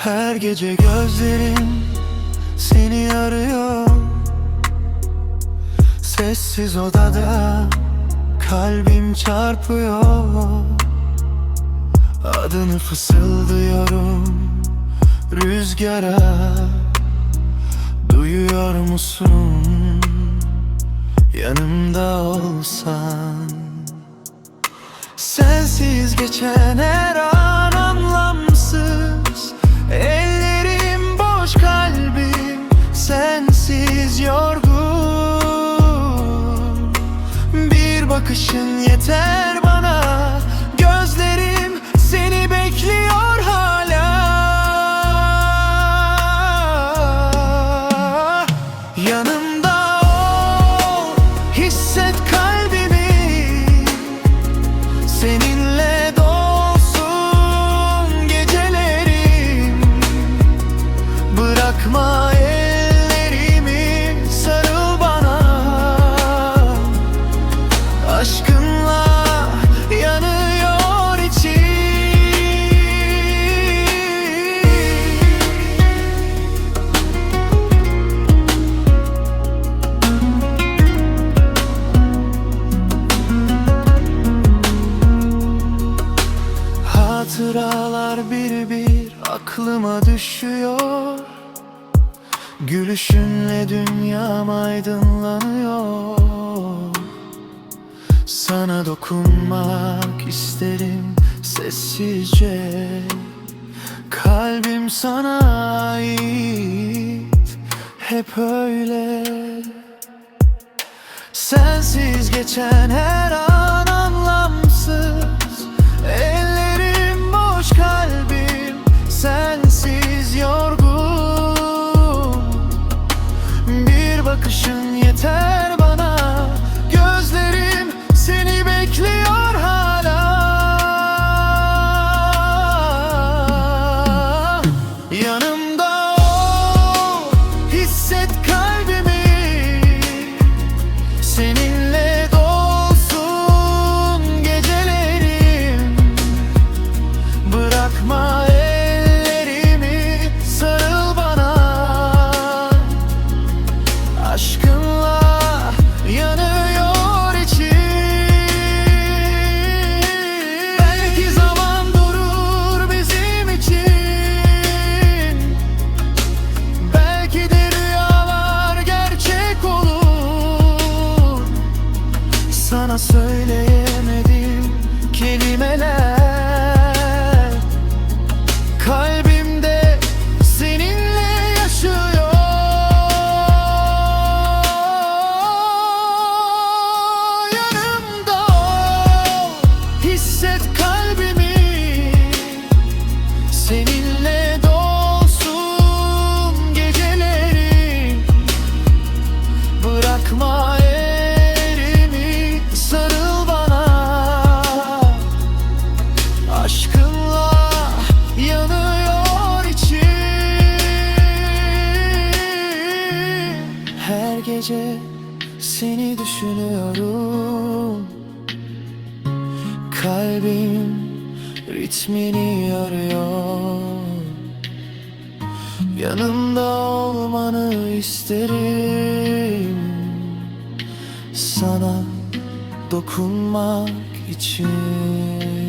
Her gece gözlerim seni arıyor. Sessiz odada kalbim çarpıyor. Adını fısıldıyorum rüzgara. Duyuyor musun? Yanımda olsan. Sensiz geçen her an sensiz yorgun. Bir bakışın yeter bana aklıma düşüyor. Gülüşünle dünyam aydınlanıyor. Sana dokunmak isterim sessizce. Kalbim sana ait. Hep öyle. Sensiz geçen her an Sana gece seni düşünüyorum. Kalbim ritmini arıyor Yanımda olmanı isterim. Sana dokunmak için